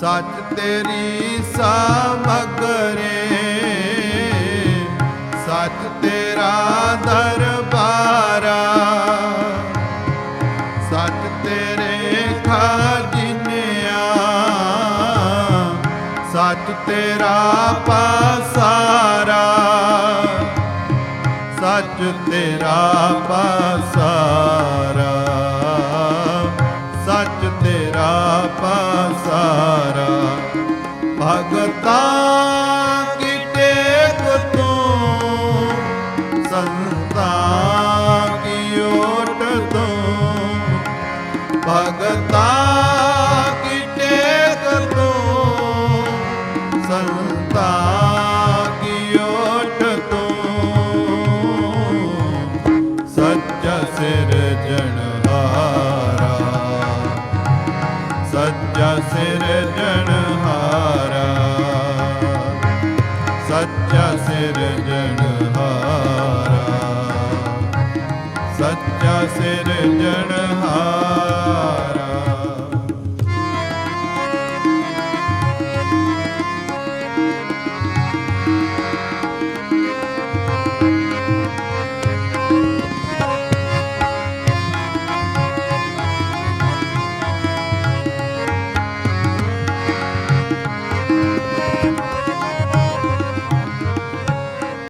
ਸੱਚ ਤੇਰੀ ਸਮਗਰੇ ਸੱਚ ਤੇਰਾ ਦਰਬਾਰਾ। ਸੱਚ ਤੇਰੇ ਖਾਜਿਨਿਆ। ਸੱਚ ਤੇਰਾ ਪਾਸਾਰਾ। ਸੱਚ ਤੇਰਾ ਪਾਸਾਰਾ। ਸੱਚ ਤੇਰਾ ਪਾਸਾਰਾ ਭਗਤਾ ਕੀ ਟੇਕ ਤੂੰ ਕੀ ਓਟ ਤੋਂ ਭਗਤਾ ਕੀ ਟੇਕ ਤੂੰ ਸੰਤਾਂ ਕੀ ਓਟ ਤੂੰ ਸੱਚਾ ਸਿਰਜਣਹਾਰਾ ਸੱਚਾ ਸਿਰਜਣਹਾਰਾ ਸੱਚਾ ਸਿਰਜਣਹਾਰਾ ਸੱਚਾ ਸਿਰਜਣਹਾਰਾ